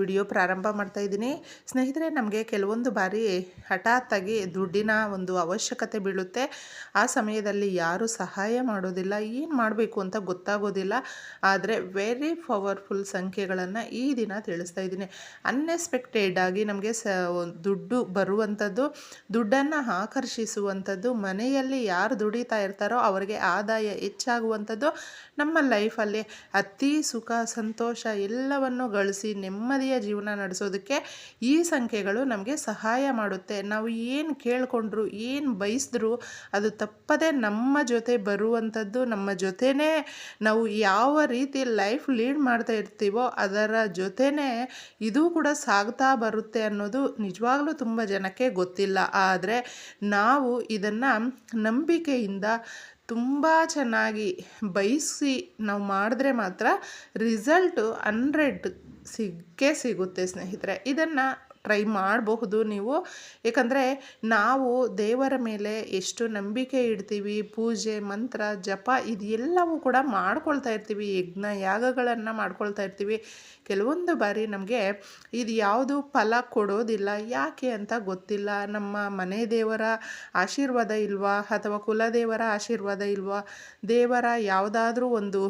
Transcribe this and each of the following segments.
Video ಪ್ರಾರಂಭ ಮಾಡ್ತಾ ಇದ್ದೀನಿ. ಸ್ನೇಹಿತರೆ, ನಮಗೆ ಕೆಲವೊಂದು ಬಾರಿ ಹಠಾತ್ತಾಗಿ ದುಡ್ಡಿನ ಒಂದು ಅವಶ್ಯಕತೆ ಬೀಳುತ್ತೆ. ಆ ಸಮಯದಲ್ಲಿ ಯಾರೂ ಸಹಾಯ ಮಾಡೋದಿಲ್ಲ, ಏನು ಮಾಡಬೇಕು ಅಂತ ಗೊತ್ತಾಗೋದಿಲ್ಲ. ಆದರೆ ವೆರಿ ಪವರ್ಫುಲ್ ಸಂಖ್ಯೆಗಳನ್ನು ಈ ದಿನ ತಿಳಿಸ್ತಾ ಇದ್ದೀನಿ. ಅನ್ಎಕ್ಸ್ಪೆಕ್ಟೆಡ್ ಆಗಿ ನಮಗೆ ಸ, ದುಡ್ಡು ಬರುವಂಥದ್ದು, ದುಡ್ಡನ್ನು ಆಕರ್ಷಿಸುವಂಥದ್ದು, ಮನೆಯಲ್ಲಿ ಯಾರು ದುಡಿತಾ ಇರ್ತಾರೋ ಅವರಿಗೆ ಆದಾಯ ಹೆಚ್ಚಾಗುವಂಥದ್ದು, ನಮ್ಮ ಲೈಫಲ್ಲಿ ಅತಿ ಸುಖ, ಸಂತೋಷ ಎಲ್ಲವನ್ನು ಗಳಿಸಿ ನೆಮ್ಮದಿಯ ಜೀವನ ನಡೆಸೋದಕ್ಕೆ ಈ ಸಂಖ್ಯೆಗಳು ನಮಗೆ ಸಹಾಯ ಮಾಡುತ್ತೆ. ನಾವು ಏನು ಕೇಳಿಕೊಂಡ್ರು, ಏನು ಬಯಸಿದ್ರು ಅದು ತಪ್ಪದೆ ನಮ್ಮ ಜೊತೆ ಬರುವಂಥದ್ದು, ನಮ್ಮ ಜೊತೆನೇ ನಾವು ಯಾವ ರೀತಿ ಲೈಫ್ ಲೀಡ್ ಮಾಡ್ತಾ ಇರ್ತೀವೋ ಅದರ ಜೊತೆನೇ ಇದು ಕೂಡ ಸಾಗ್ತಾ ಬರುತ್ತೆ ಅನ್ನೋದು ನಿಜವಾಗ್ಲೂ ತುಂಬ ಜನಕ್ಕೆ ಗೊತ್ತಿಲ್ಲ. ಆದರೆ ನಾವು ಇದನ್ನು ನಂಬಿಕೆಯಿಂದ ತುಂಬ ಚೆನ್ನಾಗಿ ಬಯಸಿ ನಾವು ಮಾಡಿದ್ರೆ ಮಾತ್ರ ರಿಸಲ್ಟು ಹಂಡ್ರೆಡ್ ಸಿಕ್ಕೇ ಸಿಗುತ್ತೆ ಸ್ನೇಹಿತರೆ. ಇದನ್ನು ಟ್ರೈ ಮಾಡಬಹುದು ನೀವು. ಏಕೆಂದರೆ ನಾವು ದೇವರ ಮೇಲೆ ಎಷ್ಟು ನಂಬಿಕೆ ಇಡ್ತೀವಿ, ಪೂಜೆ, ಮಂತ್ರ, ಜಪ ಇದೆಲ್ಲವೂ ಕೂಡ ಮಾಡ್ಕೊಳ್ತಾ ಇರ್ತೀವಿ. ಯಜ್ಞ, ಯಾಗಗಳನ್ನು ಮಾಡ್ಕೊಳ್ತಾ ಇರ್ತೀವಿ. ಕೆಲವೊಂದು ಬಾರಿ ನಮಗೆ ಇದು ಯಾವುದು ಫಲ ಕೊಡೋದಿಲ್ಲ. ಯಾಕೆ ಅಂತ ಗೊತ್ತಿಲ್ಲ. ನಮ್ಮ ಮನೆ ದೇವರ ಆಶೀರ್ವಾದ ಇಲ್ವಾ? ಅಥವಾ ಕುಲದೇವರ ಆಶೀರ್ವಾದ ಇಲ್ವಾ? ದೇವರ ಯಾವುದಾದ್ರೂ ಒಂದು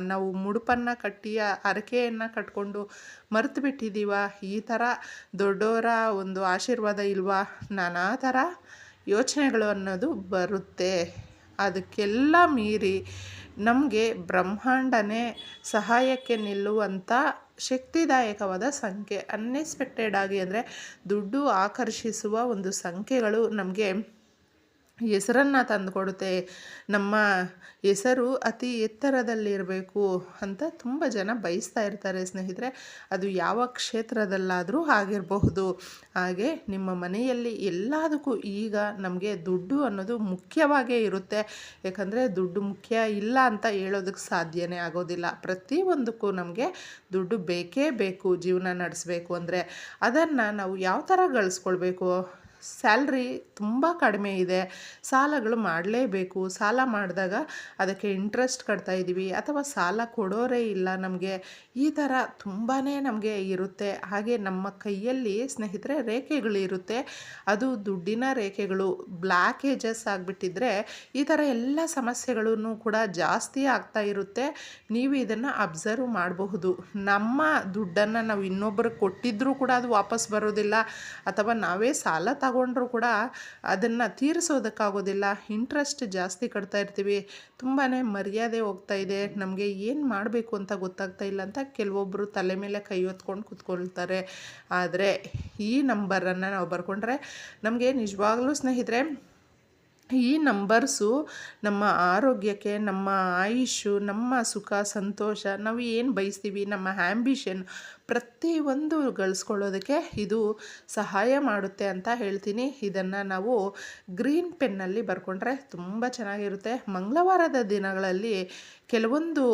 ನಾವು ಮುಡುಪನ್ನು ಕಟ್ಟಿ ಹರಕೆಯನ್ನು ಕಟ್ಕೊಂಡು ಮರೆತು ಬಿಟ್ಟಿದ್ದೀವ ಈ ಥರ ದೊಡ್ಡವರ ಒಂದು ಆಶೀರ್ವಾದ ಇಲ್ವಾ? ನಾನಾ ಥರ ಯೋಚನೆಗಳು ಅನ್ನೋದು ಬರುತ್ತೆ. ಅದಕ್ಕೆಲ್ಲ ಮೀರಿ ನಮಗೆ ಬ್ರಹ್ಮಾಂಡನೇ ಸಹಾಯಕ್ಕೆ ನಿಲ್ಲುವಂಥ ಶಕ್ತಿದಾಯಕವಾದ ಸಂಖ್ಯೆ ಅನ್ಎಕ್ಸ್ಪೆಕ್ಟೆಡ್ ಆಗಿ ಅಂದರೆ ದುಡ್ಡು ಆಕರ್ಷಿಸುವ ಒಂದು ಸಂಖ್ಯೆಗಳು ನಮಗೆ ಹೆಸರನ್ನು ತಂದುಕೊಡುತ್ತೆ. ನಮ್ಮ ಹೆಸರು ಅತಿ ಎತ್ತರದಲ್ಲಿರಬೇಕು ಅಂತ ತುಂಬ ಜನ ಬಯಸ್ತಾ ಇರ್ತಾರೆ ಸ್ನೇಹಿತರೆ. ಅದು ಯಾವ ಕ್ಷೇತ್ರದಲ್ಲಾದರೂ ಆಗಿರಬಹುದು. ಹಾಗೆ ನಿಮ್ಮ ಮನೆಯಲ್ಲಿ ಎಲ್ಲದಕ್ಕೂ ಈಗ ನಮಗೆ ದುಡ್ಡು ಅನ್ನೋದು ಮುಖ್ಯವಾಗೇ ಇರುತ್ತೆ. ಯಾಕಂದರೆ ದುಡ್ಡು ಮುಖ್ಯ ಇಲ್ಲ ಅಂತ ಹೇಳೋದಕ್ಕೆ ಸಾಧ್ಯನೇ ಆಗೋದಿಲ್ಲ. ಪ್ರತಿಯೊಂದಕ್ಕೂ ನಮಗೆ ದುಡ್ಡು ಬೇಕೇ ಬೇಕು ಜೀವನ ನಡೆಸಬೇಕು ಅಂದರೆ. ಅದನ್ನು ನಾವು ಯಾವ ಥರ ಗಳಿಸ್ಕೊಳ್ಬೇಕು? ಸ್ಯಾಲ್ರಿ ತುಂಬ ಕಡಿಮೆ ಇದೆ. ಸಾಲಗಳು ಮಾಡಲೇಬೇಕು. ಸಾಲ ಮಾಡಿದಾಗ ಅದಕ್ಕೆ ಇಂಟ್ರೆಸ್ಟ್ ಕಟ್ತಾ ಇದ್ದೀವಿ ಅಥವಾ ಸಾಲ ಕೊಡೋರೇ ಇಲ್ಲ ನಮಗೆ. ಈ ಥರ ತುಂಬಾ ನಮಗೆ ಇರುತ್ತೆ. ಹಾಗೆ ನಮ್ಮ ಕೈಯಲ್ಲಿ ಸ್ನೇಹಿತರೆ ರೇಖೆಗಳಿರುತ್ತೆ ಅದು ದುಡ್ಡಿನ ರೇಖೆಗಳು ಬ್ಲ್ಯಾಕೇಜಸ್ ಆಗಿಬಿಟ್ಟಿದ್ರೆ ಈ ಥರ ಎಲ್ಲ ಸಮಸ್ಯೆಗಳೂ ಕೂಡ ಜಾಸ್ತಿ ಆಗ್ತಾ ಇರುತ್ತೆ. ನೀವು ಇದನ್ನು ಅಬ್ಸರ್ವ್ ಮಾಡಬಹುದು. ನಮ್ಮ ದುಡ್ಡನ್ನು ನಾವು ಇನ್ನೊಬ್ಬರು ಕೊಟ್ಟಿದ್ದರೂ ಕೂಡ ಅದು ವಾಪಸ್ ಬರೋದಿಲ್ಲ. ಅಥವಾ ನಾವೇ ಸಾಲ ತಗೊಂಡ್ರೂ ಕೂಡ ಅದನ್ನು ತೀರಿಸೋದಕ್ಕಾಗೋದಿಲ್ಲ. ಇಂಟ್ರೆಸ್ಟ್ ಜಾಸ್ತಿ ಕಟ್ತಾ ಇರ್ತೀವಿ. ತುಂಬಾ ಮರ್ಯಾದೆ ಹೋಗ್ತಾ ಇದೆ. ನಮಗೆ ಏನು ಮಾಡಬೇಕು ಅಂತ ಗೊತ್ತಾಗ್ತಾ ಇಲ್ಲ ಅಂತ ಕೆಲವೊಬ್ಬರು ತಲೆ ಮೇಲೆ ಕೈ ಹೊತ್ಕೊಂಡು ಕೂತ್ಕೊಳ್ತಾರೆ. ಆದರೆ ಈ ನಂಬರನ್ನು ನಾವು ಬರ್ಕೊಂಡ್ರೆ ನಮಗೆ ನಿಜವಾಗ್ಲೂ ಸ್ನೇಹಿತರೆ ಈ ನಂಬರ್ಸು ನಮ್ಮ ಆರೋಗ್ಯಕ್ಕೆ, ನಮ್ಮ ಆಯುಷು ನಮ್ಮ ಸುಖ, ಸಂತೋಷ, ನಾವು ಏನು ಬಯಸ್ತೀವಿ, ನಮ್ಮ ಆ್ಯಂಬಿಷನ್ ಪ್ರತಿಯೊಂದು ಗಳಿಸ್ಕೊಳ್ಳೋದಕ್ಕೆ ಇದು ಸಹಾಯ ಮಾಡುತ್ತೆ ಅಂತ ಹೇಳ್ತೀನಿ. ಇದನ್ನು ನಾವು ಗ್ರೀನ್ ಪೆನ್ನಲ್ಲಿ ಬರ್ಕೊಂಡ್ರೆ ತುಂಬ ಚೆನ್ನಾಗಿರುತ್ತೆ. ಮಂಗಳವಾರದ ದಿನಗಳಲ್ಲಿ ಕೆಲವೊಂದು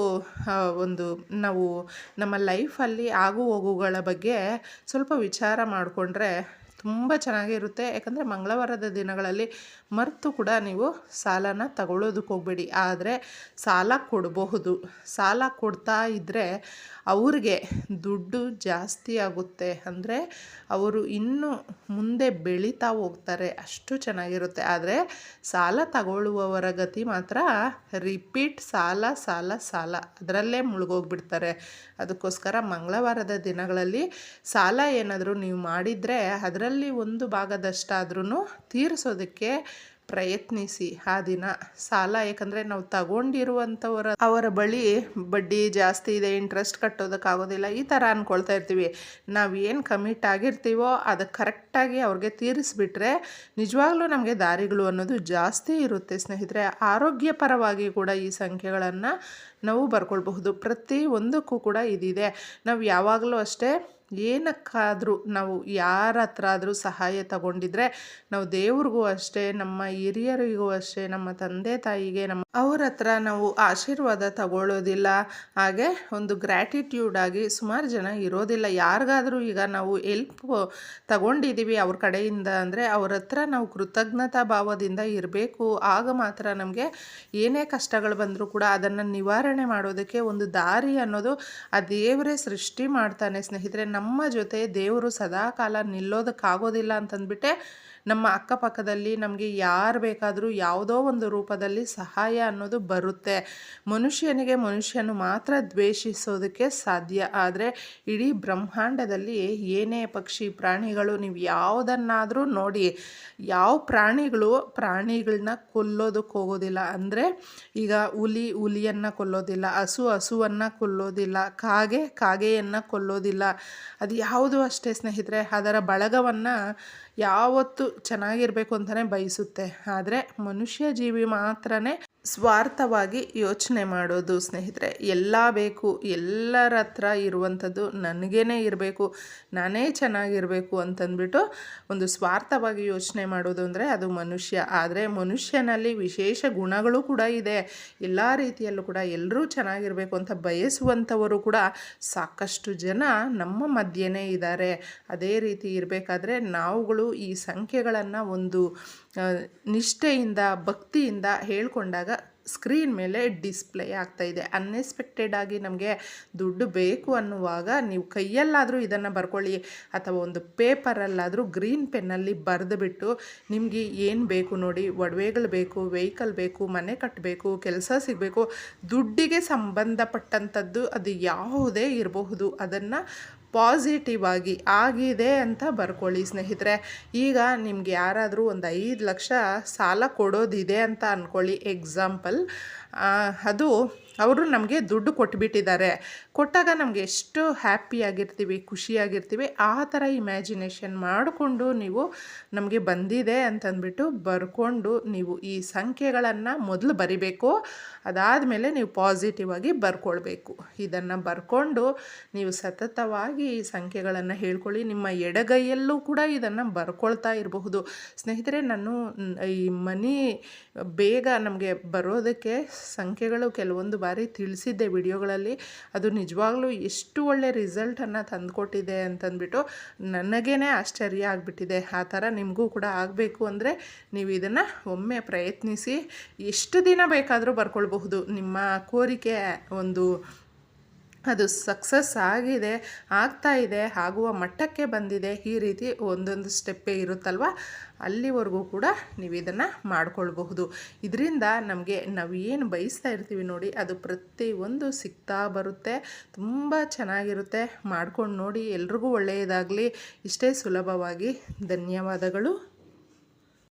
ಒಂದು ನಾವು ನಮ್ಮ ಲೈಫಲ್ಲಿ ಆಗು ಹೋಗುಗಳ ಬಗ್ಗೆ ಸ್ವಲ್ಪ ವಿಚಾರ ಮಾಡಿಕೊಂಡ್ರೆ ತುಂಬ ಚೆನ್ನಾಗಿರುತ್ತೆ. ಯಾಕಂದರೆ ಮಂಗಳವಾರದ ದಿನಗಳಲ್ಲಿ ಮರೆತು ಕೂಡ ನೀವು ಸಾಲನ ತಗೊಳ್ಳೋದಕ್ಕೆ ಹೋಗಬೇಡಿ. ಆದರೆ ಸಾಲ ಕೊಡಬಹುದು. ಸಾಲ ಕೊಡ್ತಾ ಇದ್ದರೆ ಅವ್ರಿಗೆ ದುಡ್ಡು ಜಾಸ್ತಿ ಆಗುತ್ತೆ. ಅಂದರೆ ಅವರು ಇನ್ನೂ ಮುಂದೆ ಬೆಳೀತಾ ಹೋಗ್ತಾರೆ. ಅಷ್ಟು ಚೆನ್ನಾಗಿರುತ್ತೆ. ಆದರೆ ಸಾಲ ತಗೊಳ್ಳುವವರ ಗತಿ ಮಾತ್ರ ರಿಪೀಟ್ ಸಾಲ ಸಾಲ ಸಾಲ. ಅದರಲ್ಲೇ ಮುಳುಗೋಗ್ಬಿಡ್ತಾರೆ. ಅದಕ್ಕೋಸ್ಕರ ಮಂಗಳವಾರದ ದಿನಗಳಲ್ಲಿ ಸಾಲ ಏನಾದರೂ ನೀವು ಮಾಡಿದರೆ ಅದರಲ್ಲಿ ಒಂದು ಭಾಗದಷ್ಟಾದ್ರೂ ತೀರಿಸೋದಕ್ಕೆ ಪ್ರಯತ್ನಿಸಿ ಆ ದಿನ. ಸಾಲ ಯಾಕಂದರೆ ನಾವು ತಗೊಂಡಿರುವಂಥವರ, ಅವರ ಬಳಿ ಬಡ್ಡಿ ಜಾಸ್ತಿ ಇದೆ ಇಂಟ್ರೆಸ್ಟ್ ಕಟ್ಟೋದಕ್ಕಾಗೋದಿಲ್ಲ, ಈ ಥರ ಅಂದ್ಕೊಳ್ತಾ ಇರ್ತೀವಿ. ನಾವು ಏನು ಕಮಿಟ್ ಆಗಿರ್ತೀವೋ ಅದು ಕರೆಕ್ಟಾಗಿ ಅವ್ರಿಗೆ ತೀರಿಸ್ಬಿಟ್ರೆ ನಿಜವಾಗ್ಲೂ ನಮಗೆ ದಾರಿಗಳು ಅನ್ನೋದು ಜಾಸ್ತಿ ಇರುತ್ತೆ ಸ್ನೇಹಿತರೆ. ಆರೋಗ್ಯಪರವಾಗಿ ಕೂಡ ಈ ಸಂಖ್ಯೆಗಳನ್ನು ನಾವು ಬರ್ಕೊಳ್ಬಹುದು. ಪ್ರತಿ ಒಂದಕ್ಕೂ ಕೂಡ ಇದಿದೆ. ನಾವು ಯಾವಾಗಲೂ ಅಷ್ಟೇ ಏನಕ್ಕಾದರೂ ನಾವು ಯಾರ ಹತ್ರ ಆದರೂ ಸಹಾಯ ತಗೊಂಡಿದ್ರೆ ನಾವು ದೇವ್ರಿಗೂ ಅಷ್ಟೇ, ನಮ್ಮ ಹಿರಿಯರಿಗೂ ಅಷ್ಟೇ, ನಮ್ಮ ತಂದೆ ತಾಯಿಗೆ, ನಮ್ಮ ಅವ್ರ ಹತ್ರ ನಾವು ಆಶೀರ್ವಾದ ತಗೊಳ್ಳೋದಿಲ್ಲ. ಹಾಗೆ ಒಂದು ಗ್ರ್ಯಾಟಿಟ್ಯೂಡ್ ಆಗಿ ಸುಮಾರು ಜನ ಇರೋದಿಲ್ಲ. ಯಾರಿಗಾದರೂ ಈಗ ನಾವು ಎಲ್ಪ್ ತಗೊಂಡಿದ್ದೀವಿ ಅವ್ರ ಕಡೆಯಿಂದ ಅಂದರೆ ಅವ್ರ ಹತ್ರ ನಾವು ಕೃತಜ್ಞತಾ ಭಾವದಿಂದ ಇರಬೇಕು. ಆಗ ಮಾತ್ರ ನಮಗೆ ಏನೇ ಕಷ್ಟಗಳು ಬಂದರೂ ಕೂಡ ಅದನ್ನು ನಿವಾರಣೆ ಮಾಡೋದಕ್ಕೆ ಒಂದು ದಾರಿ ಅನ್ನೋದು ಆ ದೇವರೇ ಸೃಷ್ಟಿ ಮಾಡ್ತಾನೆ. ಸ್ನೇಹಿತರೆ ನಮ್ಮ ಜೊತೆ ದೇವರು ಸದಾಕಾಲ ನಿಲ್ಲೋದಕ್ಕಾಗೋದಿಲ್ಲ ಅಂತಂದ್ಬಿಟ್ಟೆ. ನಮ್ಮ ಅಕ್ಕಪಕ್ಕದಲ್ಲಿ ನಮಗೆ ಯಾರು ಬೇಕಾದರೂ ಯಾವುದೋ ಒಂದು ರೂಪದಲ್ಲಿ ಸಹಾಯ ಅನ್ನೋದು ಬರುತ್ತೆ. ಮನುಷ್ಯನಿಗೆ ಮನುಷ್ಯನು ಮಾತ್ರ ದ್ವೇಷಿಸೋದಕ್ಕೆ ಸಾಧ್ಯ. ಆದರೆ ಇಡೀ ಬ್ರಹ್ಮಾಂಡದಲ್ಲಿ ಏನೇ ಪಕ್ಷಿ ಪ್ರಾಣಿಗಳು ನೀವು ಯಾವುದನ್ನಾದರೂ ನೋಡಿ, ಯಾವ ಪ್ರಾಣಿಗಳು ಪ್ರಾಣಿಗಳನ್ನ ಕೊಲ್ಲೋದಕ್ಕೆ ಹೋಗೋದಿಲ್ಲ. ಅಂದರೆ ಈಗ ಹುಲಿ, ಹುಲಿಯನ್ನು ಕೊಲ್ಲೋದಿಲ್ಲ, ಹಸು, ಹಸುವನ್ನು ಕೊಲ್ಲೋದಿಲ್ಲ, ಕಾಗೆ, ಕಾಗೆಯನ್ನು ಕೊಲ್ಲೋದಿಲ್ಲ. ಅದು ಯಾವುದು ಅಷ್ಟೇ ಸ್ನೇಹಿತರೆ, ಅದರ ಬಳಗವನ್ನು ಯಾವತ್ತು ಚೆನ್ನಾಗಿರಬೇಕು ಅಂತಲೇ ಬಯಸುತ್ತೆ. ಆದರೆ ಮನುಷ್ಯ ಜೀವಿ ಮಾತ್ರನೇ ಸ್ವಾರ್ಥವಾಗಿ ಯೋಚನೆ ಮಾಡೋದು ಸ್ನೇಹಿತರೆ. ಎಲ್ಲ ಬೇಕು, ಎಲ್ಲರ ಹತ್ರ ಇರುವಂಥದ್ದು ನನಗೇ ಇರಬೇಕು, ನಾನೇ ಚೆನ್ನಾಗಿರಬೇಕು ಅಂತಂದ್ಬಿಟ್ಟು ಒಂದು ಸ್ವಾರ್ಥವಾಗಿ ಯೋಚನೆ ಮಾಡೋದು ಅಂದರೆ ಅದು ಮನುಷ್ಯ. ಆದರೆ ಮನುಷ್ಯನಲ್ಲಿ ವಿಶೇಷ ಗುಣಗಳು ಕೂಡ ಇದೆ. ಎಲ್ಲ ರೀತಿಯಲ್ಲೂ ಕೂಡ ಎಲ್ಲರೂ ಚೆನ್ನಾಗಿರಬೇಕು ಅಂತ ಬಯಸುವಂಥವರು ಕೂಡ ಸಾಕಷ್ಟು ಜನ ನಮ್ಮ ಮಧ್ಯೆನೇ ಇದ್ದಾರೆ. ಅದೇ ರೀತಿ ಇರಬೇಕಾದ್ರೆ ನಾವುಗಳು ಈ ಸಂಖ್ಯೆಗಳನ್ನು ಒಂದು ನಿಷ್ಠೆಯಿಂದ, ಭಕ್ತಿಯಿಂದ ಹೇಳ್ಕೊಂಡಾಗ ಸ್ಕ್ರೀನ್ ಮೇಲೆ ಡಿಸ್ಪ್ಲೇ ಆಗ್ತಾ ಇದೆ. ಅನ್ಎಕ್ಸ್ಪೆಕ್ಟೆಡ್ ಆಗಿ ನಮಗೆ ದುಡ್ಡು ಬೇಕು ಅನ್ನುವಾಗ ನೀವು ಕೈಯಲ್ಲಾದರೂ ಇದನ್ನು ಬರ್ಕೊಳ್ಳಿ ಅಥವಾ ಒಂದು ಪೇಪರಲ್ಲಾದರೂ ಗ್ರೀನ್ ಪೆನ್ನಲ್ಲಿ ಬರೆದುಬಿಟ್ಟು ನಿಮಗೆ ಏನು ಬೇಕು ನೋಡಿ, ಒಡವೆಗಳು ಬೇಕು, ವೆಹಿಕಲ್ ಬೇಕು, ಮನೆ ಕಟ್ಟಬೇಕು ಕೆಲಸ ಸಿಗಬೇಕು, ದುಡ್ಡಿಗೆ ಸಂಬಂಧಪಟ್ಟಂಥದ್ದು ಅದು ಯಾವುದೇ ಇರಬಹುದು. ಅದನ್ನು ಪಾಸಿಟಿವ್ ಆಗಿ ಆಗಿದೆ ಅಂತ ಬರ್ಕೊಳ್ಳಿ ಸ್ನೇಹಿತರೆ. ಈಗ ನಿಮ್ಗೆ ಯಾರಾದರೂ ಒಂದು ಐದು ಲಕ್ಷ ಸಾಲ ಕೊಡೋದಿದೆ ಅಂತ ಅಂದ್ಕೊಳ್ಳಿ ಎಕ್ಸಾಂಪಲ್ ಅದು ಅವರು ನಮಗೆ ದುಡ್ಡು ಕೊಟ್ಬಿಟ್ಟಿದ್ದಾರೆ. ಕೊಟ್ಟಾಗ ನಮಗೆ ಎಷ್ಟು ಹ್ಯಾಪಿಯಾಗಿರ್ತೀವಿ ಖುಷಿಯಾಗಿರ್ತೀವಿ ಆ ಥರ ಇಮ್ಯಾಜಿನೇಷನ್ ಮಾಡಿಕೊಂಡು ನೀವು ನಮಗೆ ಬಂದಿದೆ ಅಂತಂದ್ಬಿಟ್ಟು ಬರ್ಕೊಂಡು ನೀವು ಈ ಸಂಖ್ಯೆಗಳನ್ನು ಮೊದಲು ಬರಿಬೇಕು. ಅದಾದಮೇಲೆ ನೀವು ಪಾಸಿಟಿವ್ ಆಗಿ ಬರ್ಕೊಳ್ಬೇಕು. ಇದನ್ನು ಬರ್ಕೊಂಡು ನೀವು ಸತತವಾಗಿ ಈ ಸಂಖ್ಯೆಗಳನ್ನು ಹೇಳ್ಕೊಳ್ಳಿ. ನಿಮ್ಮ ಎಡಗೈಯಲ್ಲೂ ಕೂಡ ಇದನ್ನು ಬರ್ಕೊಳ್ತಾ ಇರಬಹುದು. ಸ್ನೇಹಿತರೆ, ನಾನು ಈ ಮನಿ ಬೇಗ ನಮಗೆ ಬರೋದಕ್ಕೆ ಸಂಖ್ಯೆಗಳು ಕೆಲವೊಂದು ಬಾರಿ ತಿಳಿಸಿದ್ದೆ ವಿಡಿಯೋಗಳಲ್ಲಿ. ಅದು ನಿಜವಾಗ್ಲೂ ಎಷ್ಟು ಒಳ್ಳೆ ರಿಸಲ್ಟನ್ನು ತಂದುಕೊಟ್ಟಿದೆ ಅಂತಂದ್ಬಿಟ್ಟು ನನಗೇ ಆಶ್ಚರ್ಯ ಆಗಿಬಿಟ್ಟಿದೆ. ಆ ಥರ ನಿಮಗೂ ಕೂಡ ಆಗಬೇಕು ಅಂದರೆ ನೀವು ಇದನ್ನು ಒಮ್ಮೆ ಪ್ರಯತ್ನಿಸಿ. ಎಷ್ಟು ದಿನ ಬೇಕಾದರೂ ಬರ್ಕೊಳ್ಬಹುದು. ನಿಮ್ಮ ಕೋರಿಕೆ ಒಂದು ಅದು ಸಕ್ಸಸ್ ಆಗಿದೆ, ಆಗ್ತಾ ಇದೆ, ಆಗುವ ಮಟ್ಟಕ್ಕೆ ಬಂದಿದೆ, ಈ ರೀತಿ ಒಂದೊಂದು ಸ್ಟೆಪ್ಪೇ ಇರುತ್ತಲ್ವ? ಅಲ್ಲಿವರೆಗೂ ಕೂಡ ನೀವು ಇದನ್ನು ಮಾಡ್ಕೊಳ್ಬಹುದು. ಇದರಿಂದ ನಮಗೆ ನಾವು ಏನು ಬಯಸ್ತಾ ಇರ್ತೀವಿ ನೋಡಿ, ಅದು ಪ್ರತಿಯೊಂದು ಸಿಗ್ತಾ ಬರುತ್ತೆ. ತುಂಬ ಚೆನ್ನಾಗಿರುತ್ತೆ. ಮಾಡ್ಕೊಂಡು ನೋಡಿ ಎಲ್ರಿಗೂ ಒಳ್ಳೆಯದಾಗಲಿ. ಇಷ್ಟೇ ಸುಲಭವಾಗಿ. ಧನ್ಯವಾದಗಳು.